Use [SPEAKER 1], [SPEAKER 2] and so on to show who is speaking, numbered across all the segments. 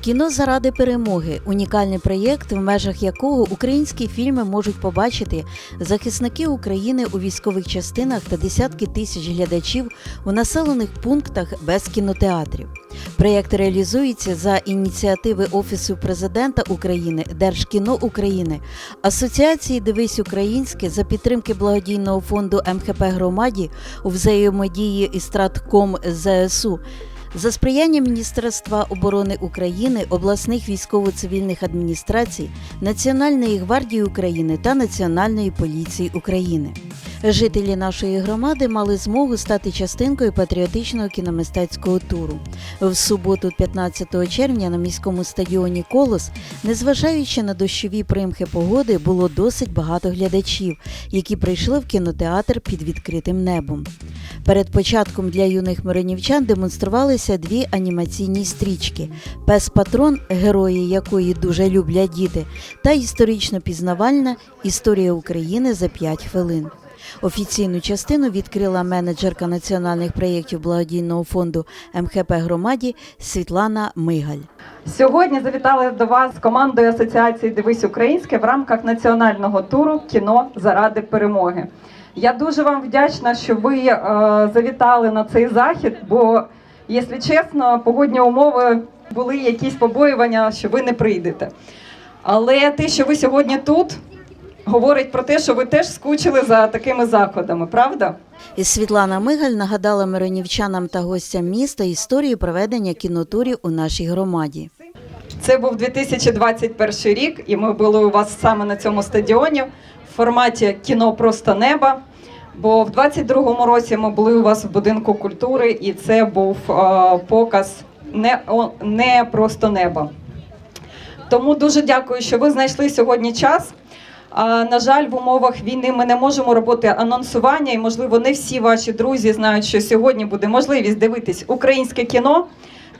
[SPEAKER 1] Кіно заради перемоги унікальний проєкт, в межах якого українські фільми можуть побачити захисники України у військових частинах та десятки тисяч глядачів у населених пунктах без кінотеатрів. Проєкт реалізується за ініціативи Офісу президента України, Держкіно України, Асоціації Дивись Українське за підтримки благодійного фонду МХП Громаді у взаємодії із Стратком ЗСУ. За сприяння Міністерства оборони України, обласних військово-цивільних адміністрацій, Національної гвардії України та Національної поліції України. Жителі нашої громади мали змогу стати частинкою патріотичного кіномистецького туру. В суботу, 15 червня, на міському стадіоні Колос, незважаючи на дощові примхи погоди, було досить багато глядачів, які прийшли в кінотеатр під відкритим небом. Перед початком для юних миронівчан демонструвалися дві анімаційні стрічки: Пес Патрон, герої якої дуже люблять діти, та історично пізнавальна Історія України за 5 хвилин. Офіційну частину відкрила менеджерка національних проєктів благодійного фонду МХП громаді Світлана Мигаль.
[SPEAKER 2] Сьогодні завітали до вас з командою Асоціації Дивись Українське в рамках національного туру Кіно заради перемоги. Я дуже вам вдячна, що ви е, завітали на цей захід, бо, якщо чесно, погодні умови були якісь побоювання, що ви не прийдете. Але те, що ви сьогодні тут, говорить про те, що ви теж скучили за такими заходами, правда?
[SPEAKER 1] І Світлана Мигаль нагадала миронівчанам та гостям міста історію проведення кінотурів у нашій громаді.
[SPEAKER 2] Це був 2021 рік, і ми були у вас саме на цьому стадіоні в форматі кіно просто неба. Бо в 22-му році ми були у вас в будинку культури, і це був е, показ не, не просто неба. Тому дуже дякую, що ви знайшли сьогодні час. На жаль, в умовах війни ми не можемо робити анонсування, і можливо не всі ваші друзі знають, що сьогодні буде можливість дивитись українське кіно.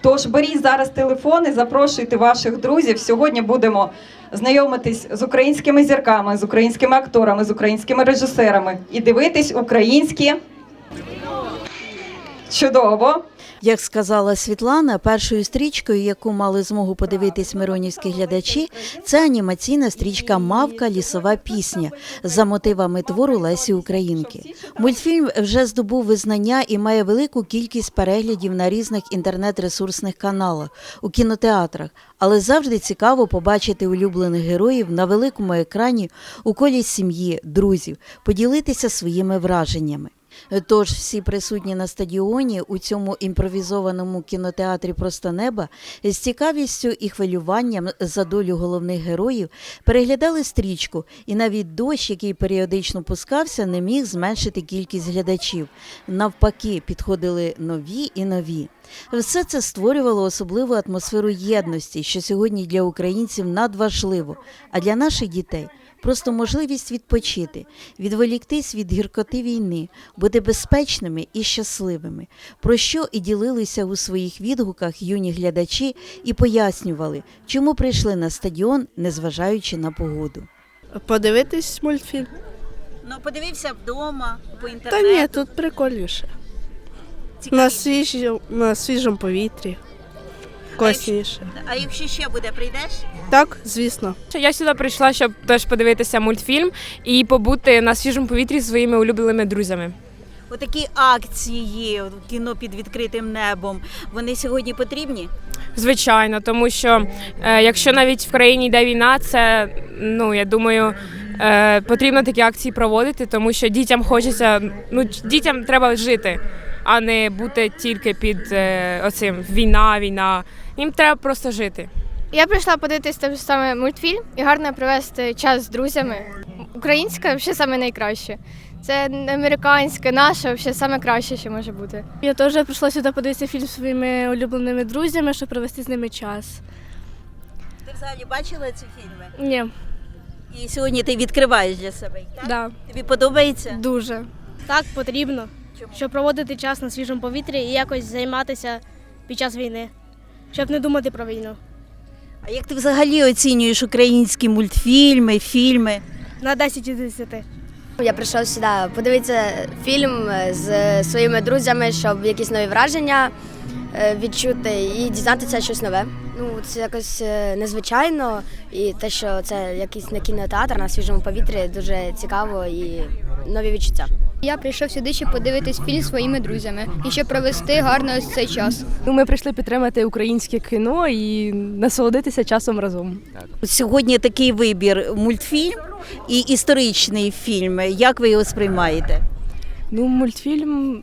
[SPEAKER 2] Тож беріть зараз телефони, запрошуйте ваших друзів. Сьогодні будемо знайомитись з українськими зірками, з українськими акторами, з українськими режисерами і дивитись українські. Чудово!
[SPEAKER 1] Як сказала Світлана, першою стрічкою, яку мали змогу подивитись миронівські глядачі, це анімаційна стрічка Мавка лісова пісня за мотивами твору Лесі Українки. Мультфільм вже здобув визнання і має велику кількість переглядів на різних інтернет-ресурсних каналах у кінотеатрах, але завжди цікаво побачити улюблених героїв на великому екрані у колі сім'ї, друзів, поділитися своїми враженнями. Тож всі присутні на стадіоні у цьому імпровізованому кінотеатрі Просто неба з цікавістю і хвилюванням за долю головних героїв переглядали стрічку, і навіть дощ, який періодично пускався, не міг зменшити кількість глядачів. Навпаки, підходили нові і нові. Все це створювало особливу атмосферу єдності, що сьогодні для українців надважливо, а для наших дітей. Просто можливість відпочити, відволіктись від гіркоти війни, бути безпечними і щасливими, про що і ділилися у своїх відгуках юні глядачі і пояснювали, чому прийшли на стадіон, незважаючи на погоду.
[SPEAKER 3] Подивитись мультфільм?
[SPEAKER 1] Ну, подивився вдома по
[SPEAKER 3] Та ні, тут прикольніше. На, свіжі, на свіжому повітрі. Класніше.
[SPEAKER 1] А якщо ще буде, прийдеш?
[SPEAKER 3] Так, звісно.
[SPEAKER 4] Я сюди прийшла, щоб теж подивитися мультфільм і побути на свіжому повітрі зі своїми улюбленими друзями.
[SPEAKER 1] Отакі акції кіно під відкритим небом. Вони сьогодні потрібні?
[SPEAKER 4] Звичайно, тому що е, якщо навіть в країні йде війна, це ну я думаю. е, Потрібно такі акції проводити, тому що дітям хочеться, ну дітям треба жити, а не бути тільки під е, оцим війна, війна. Їм треба просто жити.
[SPEAKER 5] Я прийшла подивитись той саме мультфільм і гарно провести час з друзями. Українська взагалі саме найкраще. Це американське, наше, взагалі саме краще, що може бути.
[SPEAKER 6] Я теж прийшла сюди подивитися фільм зі своїми улюбленими друзями, щоб провести з ними час.
[SPEAKER 1] Ти взагалі бачила ці фільми?
[SPEAKER 6] Ні,
[SPEAKER 1] І сьогодні ти відкриваєш для себе. Так?
[SPEAKER 6] да,
[SPEAKER 1] Тобі подобається?
[SPEAKER 6] дуже. Так потрібно? Щоб проводити час на свіжому повітрі і якось займатися під час війни, щоб не думати про війну.
[SPEAKER 1] А як ти взагалі оцінюєш українські мультфільми, фільми?
[SPEAKER 6] На 10 із 10.
[SPEAKER 7] Я прийшов сюди подивитися фільм з своїми друзями, щоб якісь нові враження е, відчути і дізнатися щось нове. Ну, це якось е, незвичайно, і те, що це якийсь не кінотеатр на свіжому повітрі, дуже цікаво і нові відчуття.
[SPEAKER 5] Я прийшов сюди, щоб подивитись фільм зі своїми друзями і щоб провести гарно ось цей час.
[SPEAKER 8] Ну, Ми прийшли підтримати українське кіно і насолодитися часом разом.
[SPEAKER 1] Сьогодні такий вибір мультфільм і історичний фільм. Як ви його сприймаєте?
[SPEAKER 8] Ну, мультфільм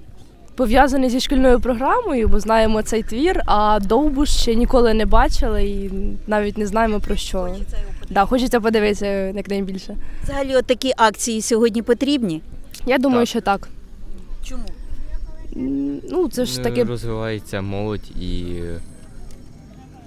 [SPEAKER 8] пов'язаний зі шкільною програмою, бо знаємо цей твір, а Довбуш ще ніколи не бачили і навіть не знаємо про що. Да, хочеться подивитися якнайбільше.
[SPEAKER 1] Взагалі, от такі акції сьогодні потрібні.
[SPEAKER 8] Я думаю, що так.
[SPEAKER 1] Чому?
[SPEAKER 8] М, Ну, це ж
[SPEAKER 9] Е,
[SPEAKER 8] таки
[SPEAKER 9] розвивається молодь і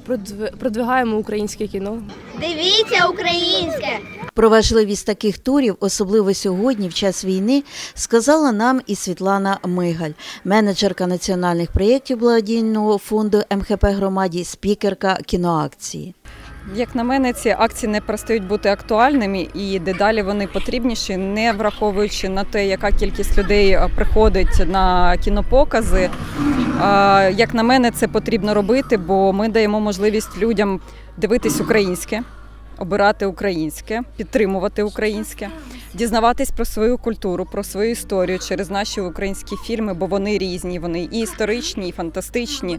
[SPEAKER 8] продви- продвигаємо українське кіно.
[SPEAKER 6] Дивіться українське!
[SPEAKER 1] Про важливість таких турів, особливо сьогодні, в час війни, сказала нам і Світлана Мигаль, менеджерка національних проєктів благодійного фонду МХП громаді, спікерка кіноакції.
[SPEAKER 2] Як на мене, ці акції не перестають бути актуальними і дедалі вони потрібніші, не враховуючи на те, яка кількість людей е, приходить на кінопокази. Як на мене, це потрібно робити, бо ми даємо можливість людям дивитись українське, обирати українське, підтримувати українське, дізнаватись про свою культуру, про свою історію через наші українські фільми, бо вони різні, вони і історичні, і фантастичні.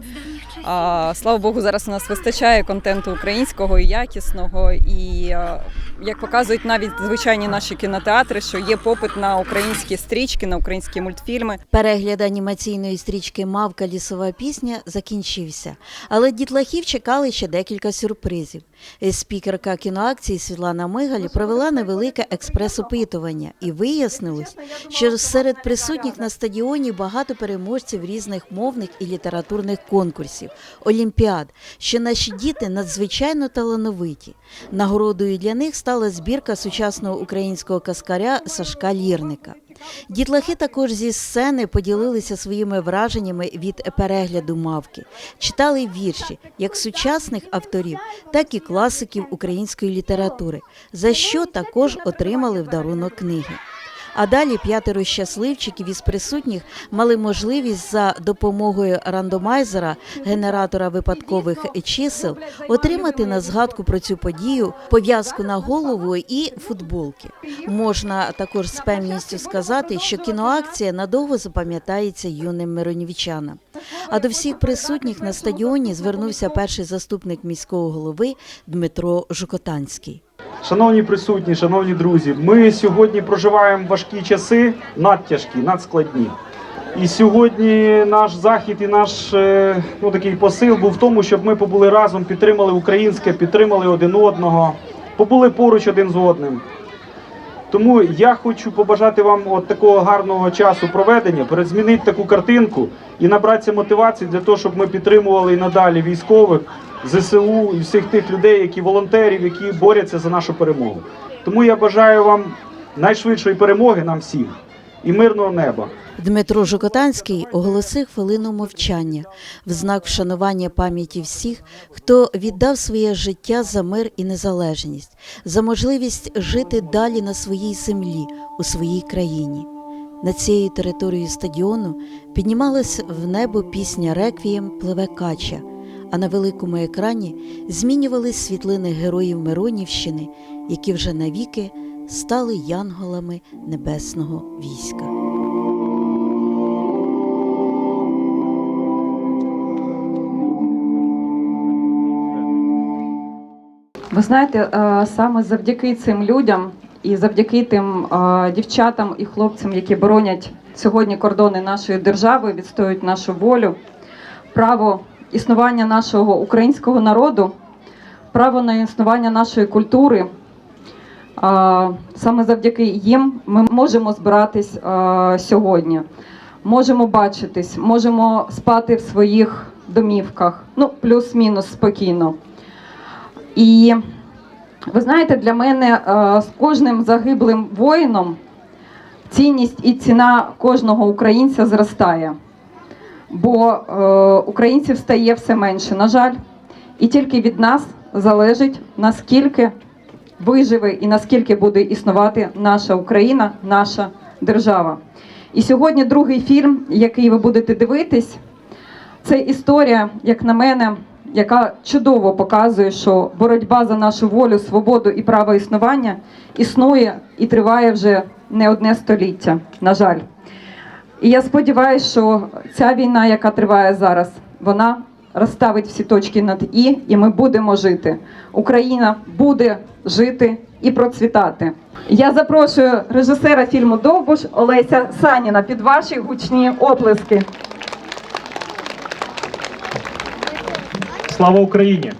[SPEAKER 2] А, слава Богу, зараз у нас вистачає контенту українського і якісного. І як показують навіть звичайні наші кінотеатри, що є попит на українські стрічки, на українські мультфільми.
[SPEAKER 1] Перегляд анімаційної стрічки Мавка лісова пісня закінчився, але дітлахів чекали ще декілька сюрпризів. Спікерка кіноакції Світлана Мигаль провела невелике експрес-опитування і вияснилось, що серед присутніх на стадіоні багато переможців різних мовних і літературних конкурсів, олімпіад, що наші діти надзвичайно талановиті. Нагородою для них стала збірка сучасного українського каскаря Сашка Лірника. Дітлахи також зі сцени поділилися своїми враженнями від перегляду мавки, читали вірші як сучасних авторів, так і класиків української літератури, за що також отримали в дарунок книги. А далі п'ятеро щасливчиків із присутніх мали можливість за допомогою рандомайзера, генератора випадкових чисел, отримати на згадку про цю подію пов'язку на голову і футболки. Можна також з певністю сказати, що кіноакція надовго запам'ятається юним миронівчанам. А до всіх присутніх на стадіоні звернувся перший заступник міського голови Дмитро Жукотанський.
[SPEAKER 10] Шановні присутні, шановні друзі, ми сьогодні проживаємо важкі часи, надтяжкі, надскладні. І сьогодні наш захід і наш е, ну, такий посил був в тому, щоб ми побули разом, підтримали українське, підтримали один одного, побули поруч один з одним. Тому я хочу побажати вам от такого гарного часу проведення, перезмінити таку картинку і набратися мотивації для того, щоб ми підтримували і надалі військових, ЗСУ і всіх тих людей, які волонтерів, які борються за нашу перемогу. Тому я бажаю вам найшвидшої перемоги нам всім і мирного неба.
[SPEAKER 1] Дмитро Жукотанський оголосив хвилину мовчання в знак вшанування пам'яті всіх, хто віддав своє життя за мир і незалежність, за можливість жити далі на своїй землі, у своїй країні. Над цією територією стадіону піднімалась в небо пісня Реквієм пливе кача, а на великому екрані змінювались світлини героїв Миронівщини, які вже навіки стали янголами небесного війська.
[SPEAKER 2] Ви знаєте, е, саме завдяки цим людям і завдяки тим е, дівчатам і хлопцям, які боронять сьогодні кордони нашої держави, відстоюють нашу волю, право існування нашого українського народу, право на існування нашої культури. Саме завдяки їм ми можемо збиратись сьогодні, можемо бачитись, можемо спати в своїх домівках, ну плюс-мінус спокійно. І ви знаєте, для мене з кожним загиблим воїном цінність і ціна кожного українця зростає. Бо е, українців стає все менше, на жаль, і тільки від нас залежить наскільки виживе і наскільки буде існувати наша Україна, наша держава. І сьогодні другий фільм, який ви будете дивитись, Це історія, як на мене, яка чудово показує, що боротьба за нашу волю, свободу і право існування існує і триває вже не одне століття, на жаль. І я сподіваюся, що ця війна, яка триває зараз, вона розставить всі точки над і, і ми будемо жити. Україна буде жити і процвітати. Я запрошую режисера фільму Довбуш Олеся Саніна під ваші гучні оплески.
[SPEAKER 10] Слава Україні!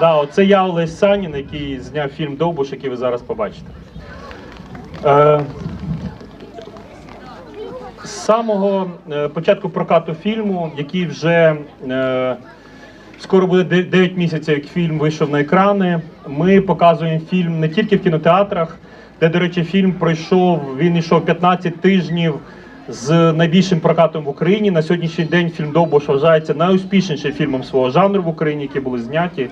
[SPEAKER 10] Да, оце я Олесь Санін, який зняв фільм Довбуш, який ви зараз побачите. Е, з самого е, початку прокату фільму, який вже е, скоро буде де- 9 місяців, як фільм вийшов на екрани, ми показуємо фільм не тільки в кінотеатрах, де, до речі, фільм пройшов, він йшов 15 тижнів з найбільшим прокатом в Україні. На сьогоднішній день фільм Довбуш вважається найуспішнішим фільмом свого жанру в Україні, які були зняті.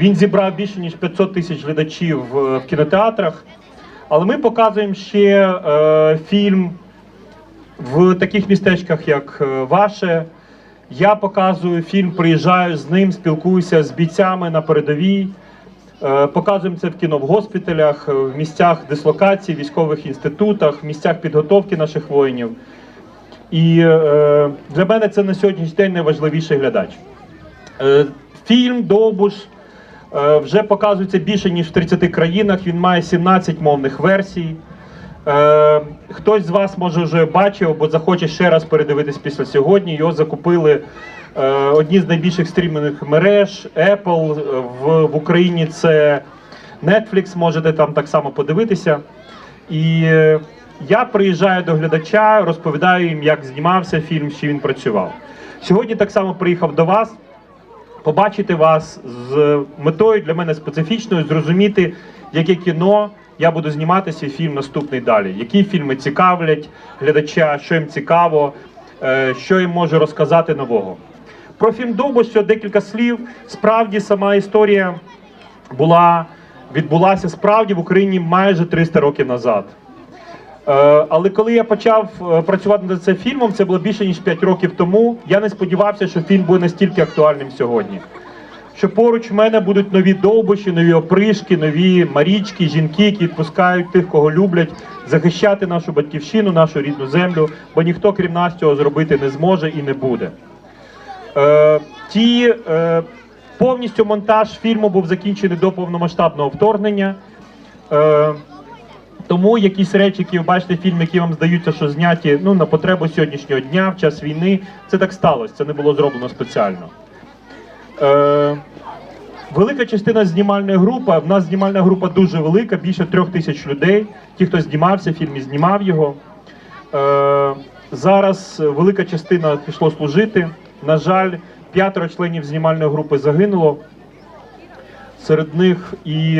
[SPEAKER 10] Він зібрав більше ніж 500 тисяч глядачів е, в кінотеатрах. Але ми показуємо ще е, фільм в таких містечках, як е, ваше. Я показую фільм, приїжджаю з ним, спілкуюся з бійцями на передовій. Е, Показуємо це в кіно в госпіталях, е, в місцях дислокації, військових інститутах, в місцях підготовки наших воїнів. І для мене це на сьогоднішній день найважливіший глядач. Фільм Довбуш вже показується більше ніж в 30 країнах. Він має 17 мовних версій. Е, Хтось з вас може вже бачив або захоче ще раз передивитись після сьогодні. Його закупили е, одні з найбільших стрімінгових мереж Apple е, в, в Україні. Це Netflix, можете там так само подивитися. І е, я приїжджаю до глядача, розповідаю їм, як знімався фільм, чи він працював. Сьогодні так само приїхав до вас побачити вас з метою для мене специфічною, зрозуміти, яке кіно я буду знімати свій фільм наступний далі. Які фільми цікавлять глядача, що їм цікаво, е, що їм може розказати нового. Про фільм Довбуш ще декілька слів. Справді сама історія була відбулася справді в Україні майже 300 років назад. Е, Але коли я почав е, працювати над цим фільмом, це було більше ніж 5 років тому. Я не сподівався, що фільм буде настільки актуальним сьогодні. Що поруч мене будуть нові довбуші, нові опришки, нові марічки, жінки, які відпускають тих, кого люблять, захищати нашу батьківщину, нашу рідну землю, бо ніхто крім нас цього зробити не зможе і не буде. Е, ті, е, повністю монтаж фільму був закінчений до повномасштабного вторгнення. Е, тому якісь речі, які ви бачите, фільм, які вам здаються, що зняті ну, на потребу сьогоднішнього дня, в час війни, це так сталося, це не було зроблено спеціально. Е, велика частина знімальної групи, в нас знімальна група дуже велика, більше трьох тисяч людей. Ті, хто знімався в фільмі, знімав його. Е, зараз велика частина пішло служити. На жаль, п'ятеро членів знімальної групи загинуло. Серед них і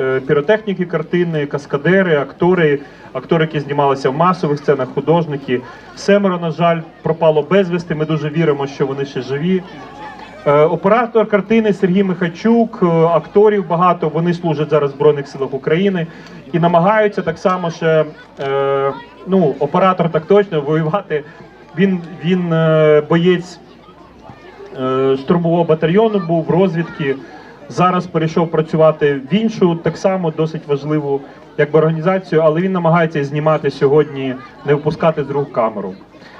[SPEAKER 10] е, піротехніки картини, каскадери, актори, актори, які знімалися в масових сценах, художники. Семеро, на жаль, пропало безвісти. Ми дуже віримо, що вони ще живі. Е, Оператор картини Сергій Михайчук, е, акторів багато. Вони служать зараз в Збройних силах України і намагаються так само ще е, ну, оператор так точно воювати. Він, він боєць штурмового батальйону був в розвідки. Зараз перейшов працювати в іншу, так само досить важливу якби, організацію, але він намагається знімати сьогодні, не впускати з рук камеру.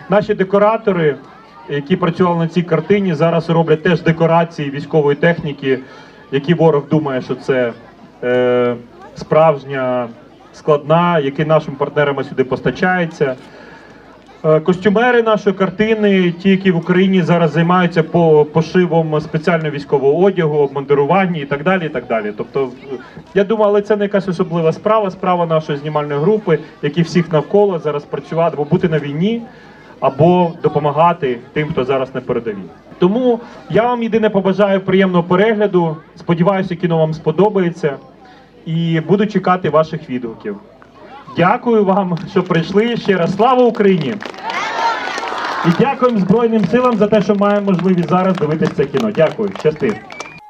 [SPEAKER 10] Наші декоратори, які працювали на цій картині, зараз роблять теж декорації військової техніки, які ворог думає, що це е, справжня складна, які нашим партнерам сюди постачається. Е, Костюмери нашої картини, ті, які в Україні зараз займаються по пошивом спеціального військового одягу, обмундируванні і так далі. і так далі. Тобто, я думаю, але це не якась особлива справа, справа нашої знімальної групи, які всіх навколо зараз працювати, або бути на війні, або допомагати тим, хто зараз на передовій. Тому я вам єдине побажаю приємного перегляду. Сподіваюся, кіно вам сподобається, і буду чекати ваших відгуків. Дякую вам, що прийшли. Ще раз слава Україні! І дякуємо Збройним силам за те, що маємо можливість зараз дивитися це кіно. Дякую, щасти.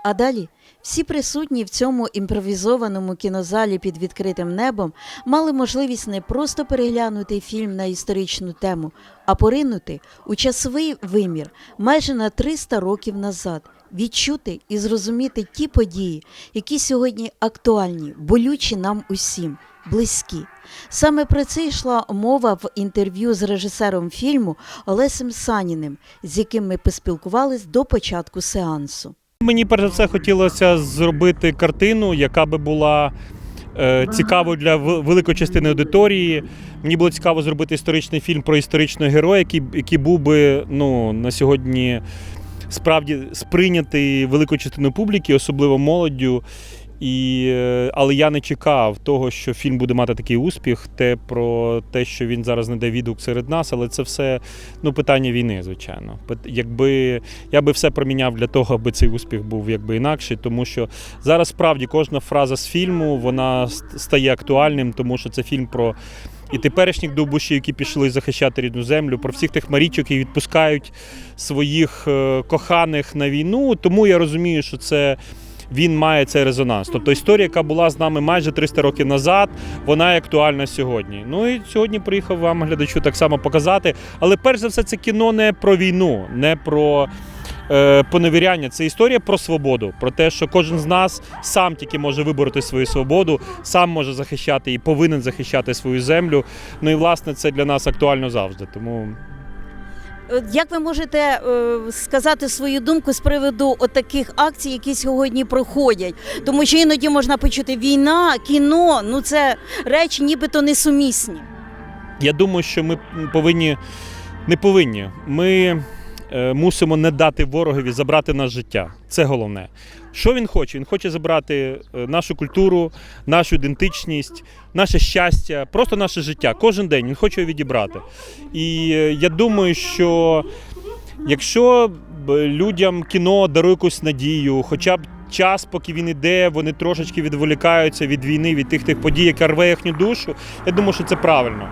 [SPEAKER 1] А далі Всі присутні в цьому імпровізованому кінозалі під відкритим небом мали можливість не просто переглянути фільм на історичну тему, а поринути у часовий вимір майже на 300 років назад, відчути і зрозуміти ті події, які сьогодні актуальні, болючі нам усім, близькі. Саме про це йшла мова в інтерв'ю з режисером фільму Олесем Саніним, з яким ми поспілкувались до початку сеансу.
[SPEAKER 10] Мені перш за все хотілося зробити картину, яка би була е, цікавою для великої частини аудиторії. Мені було цікаво зробити історичний фільм про історичного героя, який, який був би ну, на сьогодні справді сприйнятий великою частиною публіки, особливо молоддю. І, е, але я не чекав того, що фільм буде мати такий успіх, те про те, що він зараз не дає відгук серед нас, але це все ну, питання війни, звичайно. Якби я би все проміняв для того, аби цей успіх був якби інакший, тому що зараз справді кожна фраза з фільму вона стає актуальним, тому що це фільм про і теперішніх довбушів, які пішли захищати рідну землю, про всіх тих марічок, які відпускають своїх е, коханих на війну. Тому я розумію, що це. Він має цей резонанс. Тобто історія, яка була з нами майже 300 років назад, вона актуальна сьогодні. Ну і сьогодні приїхав вам глядачу так само показати. Але перш за все, це кіно не про війну, не про е, поневіряння. Це історія про свободу, про те, що кожен з нас сам тільки може вибороти свою свободу, сам може захищати і повинен захищати свою землю. Ну і власне це для нас актуально завжди. Тому
[SPEAKER 1] Як ви можете е, сказати свою думку з приводу таких акцій, які сьогодні проходять? Тому що іноді можна почути війна, кіно ну це речі нібито несумісні.
[SPEAKER 10] я думаю, що ми повинні не повинні. Ми е, мусимо не дати ворогові забрати наше життя. Це головне. Що він хоче? Він хоче забрати е, нашу культуру, нашу ідентичність, наше щастя, просто наше життя. Кожен день він хоче його відібрати. І е, я думаю, що якщо людям кіно дарує якусь надію, хоча б час, поки він іде, вони трошечки відволікаються від війни, від тих тих подій, яка рве їхню душу, я думаю, що це правильно.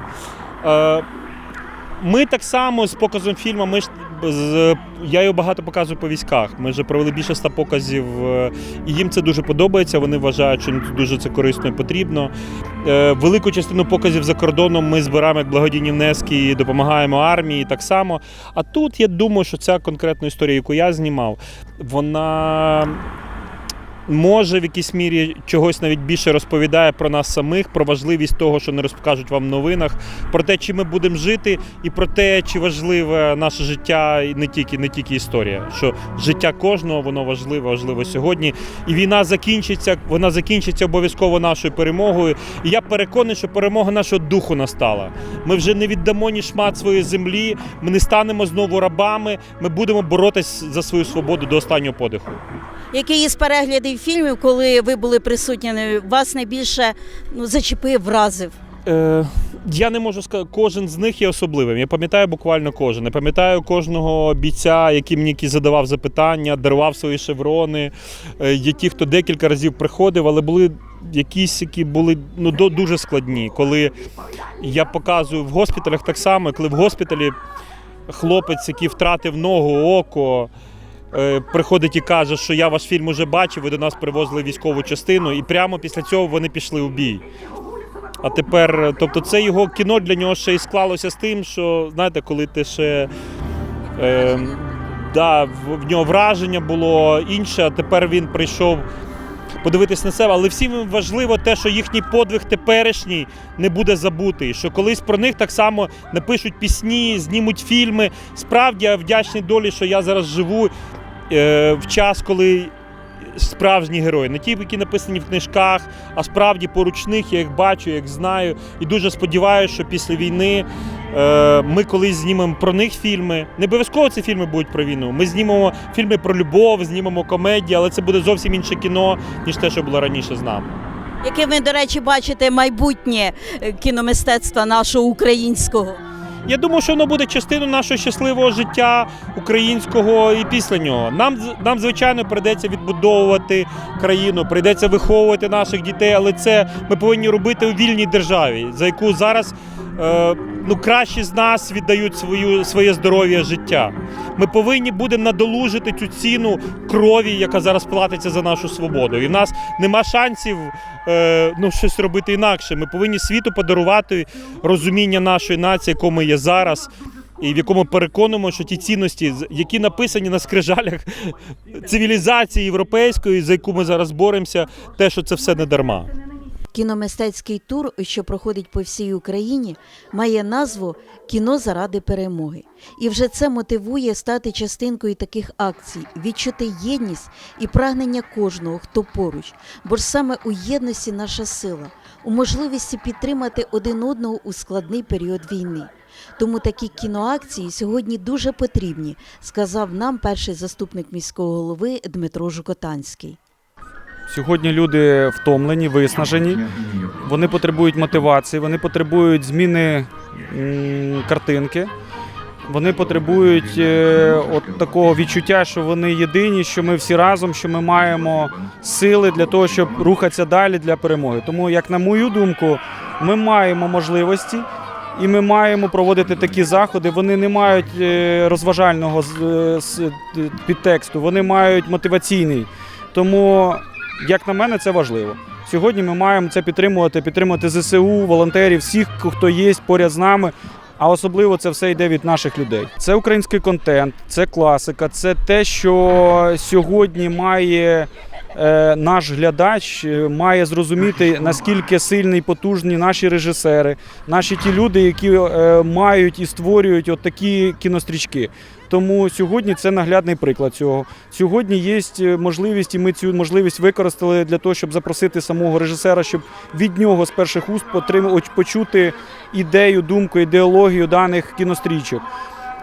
[SPEAKER 10] Ми так само з показом фільму, ми ж з, я його багато показую по військах. Ми вже провели більше ста показів, е, і їм це дуже подобається. Вони вважають, що дуже це корисно і потрібно. Е, Велику частину показів за кордоном ми збираємо як благодійні внески і допомагаємо армії так само. А тут я думаю, що ця конкретна історія, яку я знімав, вона. Може, в якійсь мірі чогось навіть більше розповідає про нас самих, про важливість того, що не розкажуть вам в новинах, про те, чи ми будемо жити, і про те, чи важливе наше життя, і не тільки не тільки історія. Що життя кожного воно важливе, важливо сьогодні. І війна закінчиться, вона закінчиться обов'язково нашою перемогою. І я переконаний, що перемога нашого духу настала. Ми вже не віддамо ні шмат своєї землі, ми не станемо знову рабами. Ми будемо боротись за свою свободу до останнього подиху.
[SPEAKER 1] Які із переглядів фільмів, коли ви були присутні, вас найбільше ну, зачепив, вразив?
[SPEAKER 10] Е, я не можу сказати, кожен з них є особливим. Я пам'ятаю буквально кожен. Я пам'ятаю кожного бійця, який мені задавав запитання, дарував свої шеврони. Е, є хто декілька разів приходив, але були якісь, які були ну, дуже складні. Коли я показую в госпіталях так само, коли в госпіталі хлопець, який втратив ногу, око. Е, Приходить і каже, що я ваш фільм уже бачив, ви до нас привозили військову частину, і прямо після цього вони пішли у бій. А тепер, тобто, це його кіно для нього ще й склалося з тим, що знаєте, коли ти ще е, да, в, нього враження було інше, а тепер він прийшов подивитись на себе. Але всім важливо те, що їхній подвиг теперішній не буде забутий. Що колись про них так само напишуть пісні, знімуть фільми. Справді я вдячний долі, що я зараз живу в час, коли справжні герої, не ті, які написані в книжках, а справді поруч них, я їх бачу, я їх знаю. І дуже сподіваюся, що після війни е, ми колись знімемо про них фільми. Не обов'язково ці фільми будуть про війну. Ми знімемо фільми про любов, знімемо комедії, але це буде зовсім інше кіно, ніж те, що було раніше з нами.
[SPEAKER 1] Яке ви, до речі, бачите майбутнє е, кіномистецтва нашого українського?
[SPEAKER 10] Я думаю, що воно буде частиною нашого щасливого життя українського і після нього. Нам нам звичайно прийдеться відбудовувати країну, прийдеться виховувати наших дітей, але це ми повинні робити у вільній державі, за яку зараз е, ну кращі з нас віддають свою своє здоров'я життя. Ми повинні будемо надолужити цю ціну крові, яка зараз платиться за нашу свободу. І в нас нема шансів е, ну, щось робити інакше. Ми повинні світу подарувати розуміння нашої нації, якою ми є зараз. І в якому переконуємо, що ті цінності, які написані на скрижалях цивілізації європейської, за яку ми зараз боремося, те, що це все не дарма.
[SPEAKER 1] Кіномистецький тур, що проходить по всій Україні, має назву Кіно заради перемоги. І вже це мотивує стати частинкою таких акцій, відчути єдність і прагнення кожного, хто поруч. Бо ж саме у єдності наша сила, у можливості підтримати один одного у складний період війни. Тому такі кіноакції сьогодні дуже потрібні, сказав нам перший заступник міського голови Дмитро Жукотанський.
[SPEAKER 11] Сьогодні люди втомлені, виснажені. Вони потребують мотивації, вони потребують зміни картинки. Вони потребують е, от такого відчуття, що вони єдині, що ми всі разом, що ми маємо сили для того, щоб рухатися далі для перемоги. Тому, як на мою думку, ми маємо можливості і ми маємо проводити такі заходи. Вони не мають е, розважального е, підтексту, вони мають мотиваційний. Тому, як на мене, це важливо. Сьогодні ми маємо це підтримувати, підтримувати ЗСУ, волонтерів, всіх, хто є поряд з нами. А особливо це все йде від наших людей. Це український контент, це класика, це те, що сьогодні має е, наш глядач, е, має зрозуміти, наскільки сильні і потужні наші режисери, наші ті люди, які е, мають і створюють от такі кінострічки. Тому сьогодні це наглядний приклад цього. Сьогодні є можливість, і ми цю можливість використали для того, щоб запросити самого режисера, щоб від нього з перших уст почути ідею, думку, ідеологію даних кінострічок.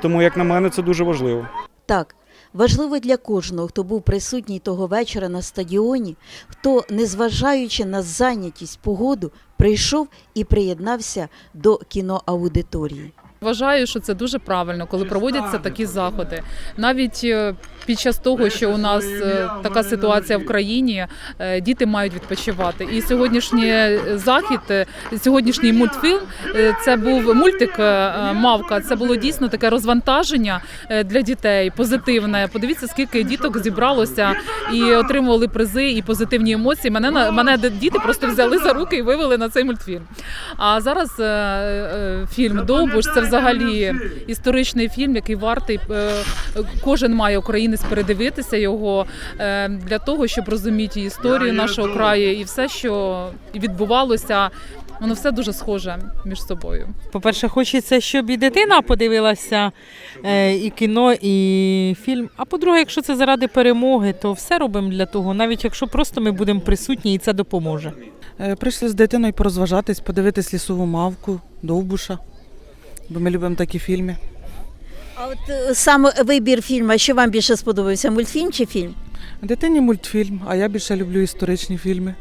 [SPEAKER 11] Тому, як на мене, це дуже важливо.
[SPEAKER 1] Так, важливо для кожного, хто був присутній того вечора на стадіоні, хто, незважаючи на зайнятість погоду, прийшов і приєднався до кіноаудиторії.
[SPEAKER 12] Вважаю, що це дуже правильно, коли проводяться такі заходи. Навіть е, під час того, що у нас е, така ситуація в країні, е, діти мають відпочивати. І сьогоднішній е, захід, е, сьогоднішній мультфільм е, це був мультик е, Мавка. Це було дійсно таке розвантаження е, для дітей, позитивне. Подивіться, скільки діток зібралося і отримували призи і позитивні емоції. Мене мене діти просто взяли за руки і вивели на цей мультфільм. А зараз е, е, фільм Довбуш це взагалі історичний фільм, який вартий. е, Кожен має українець передивитися його е, для того, щоб розуміти історію нашого краю і все, що відбувалося. Воно все дуже схоже між собою.
[SPEAKER 13] По-перше, хочеться, щоб і дитина подивилася е, і кіно, і фільм. А по-друге, якщо це заради перемоги, то все робимо для того, навіть якщо просто ми будемо присутні, і це допоможе.
[SPEAKER 14] Прийшли з дитиною порозважатись, подивитись лісову мавку, довбуша. Бо ми любимо такі фільми.
[SPEAKER 1] А от е, саме вибір фільму, що вам більше сподобався, мультфільм чи фільм?
[SPEAKER 14] Дитині мультфільм, а я більше люблю історичні фільми.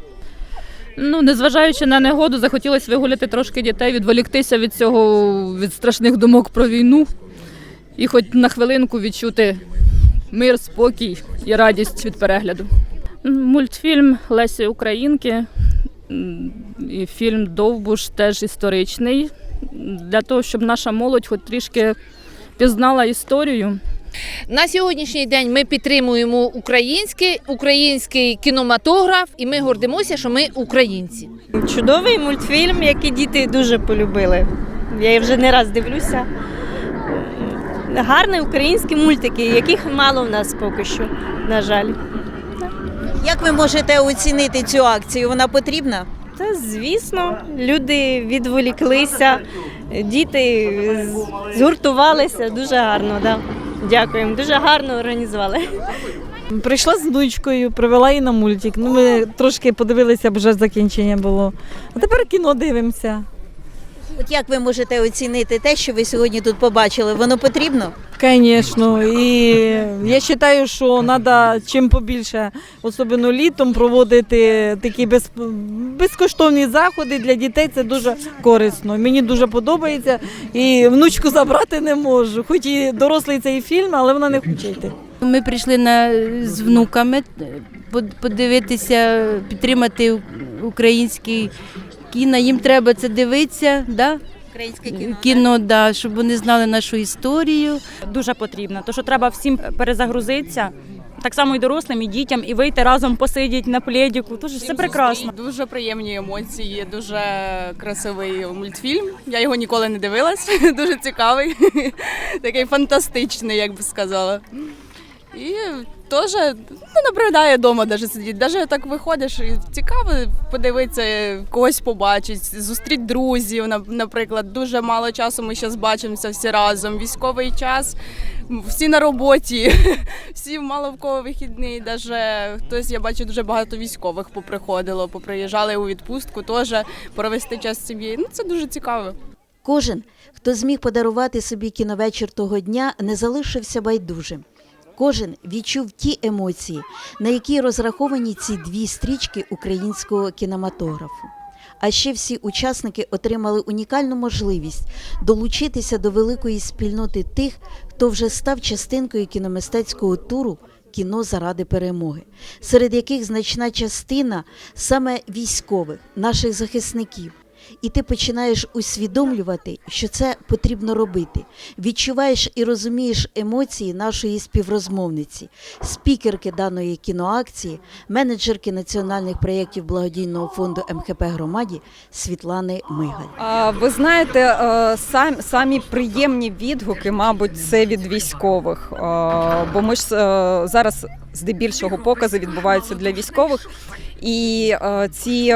[SPEAKER 15] Ну, незважаючи на негоду, захотілося вигуляти трошки дітей, відволіктися від цього, від страшних думок про війну і хоч на хвилинку відчути мир, спокій і радість від перегляду. Мультфільм Лесі Українки і фільм Довбуш теж історичний. Для того, щоб наша молодь хоч трішки пізнала історію.
[SPEAKER 16] На сьогоднішній день ми підтримуємо український, український кінематограф, і ми гордимося, що ми українці.
[SPEAKER 17] Чудовий мультфільм, який діти дуже полюбили. Я її вже не раз дивлюся. Гарні українські мультики, яких мало в нас поки що, на жаль.
[SPEAKER 1] Як ви можете оцінити цю акцію? Вона потрібна?
[SPEAKER 17] Та звісно, люди відволіклися, діти згуртувалися дуже гарно. Да. Дякуємо, дуже гарно організували.
[SPEAKER 18] Прийшла з внучкою, привела її на мультик. Ну, ми трошки подивилися, бо вже закінчення було. А тепер кіно дивимося.
[SPEAKER 1] От як ви можете оцінити те, що ви сьогодні тут побачили? Воно потрібно?
[SPEAKER 18] Звісно, і я вважаю, що треба чим побільше, особливо літом, проводити такі без, безкоштовні заходи для дітей. Це дуже корисно. Мені дуже подобається. І внучку забрати не можу. Хоч і дорослий цей фільм, але вона не хоче йти.
[SPEAKER 19] Ми прийшли на, з внуками е, подивитися, підтримати український кіно. Їм треба це дивитися, да?
[SPEAKER 20] українське кіно. Кіно, да, щоб вони знали нашу історію.
[SPEAKER 21] Дуже потрібно. То що треба всім перезагрузитися. Так само і дорослим, і дітям, і вийти разом посидіти на пледіку. Тож все прекрасно.
[SPEAKER 19] Дуже приємні емоції, дуже красивий мультфільм. Я його ніколи не дивилась. Дуже цікавий, такий фантастичний, як би сказала. І теж ну, наблюдає вдома навіть сидіти. Навіть так виходиш, і цікаво подивитися, когось побачити, зустріти друзів. нап- Наприклад, дуже мало часу ми зараз бачимося всі разом. Військовий час, всі на роботі, всі мало в кого вихідний. Навіть хтось, я бачу, дуже багато військових поприходило, поприїжджали у відпустку, теж провести час з сім'єю. Ну, це дуже цікаво.
[SPEAKER 1] Кожен, хто зміг подарувати собі кіновечір того дня, не залишився байдужим. Кожен відчув ті емоції, на які розраховані ці дві стрічки українського кінематографу. А ще всі учасники отримали унікальну можливість долучитися до великої спільноти тих, хто вже став частинкою кіномистецького туру кіно заради перемоги, серед яких значна частина саме військових, наших захисників. І ти починаєш усвідомлювати, що це потрібно робити. Відчуваєш і розумієш емоції нашої співрозмовниці, спікерки даної кіноакції, менеджерки національних проєктів благодійного фонду МХП громаді Світлани Мигаль.
[SPEAKER 2] Ви знаєте, е, сам, самі приємні відгуки, мабуть, це від військових. Е, Бо ми ж е, зараз здебільшого покази відбуваються для військових. І е, ці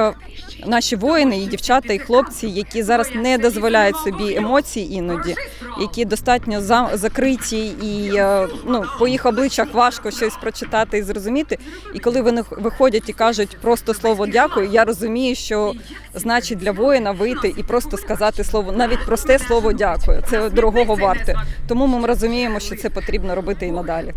[SPEAKER 2] наші воїни, і дівчата, і хлопці, які зараз не дозволяють собі емоцій іноді, які достатньо за- закриті, і е, ну, по їх обличчях важко щось прочитати і зрозуміти. І коли вони виходять і кажуть просто слово дякую, я розумію, що значить для воїна вийти і просто сказати слово, навіть просте слово дякую. Це дорогого варте. Тому ми розуміємо, що це потрібно робити і надалі.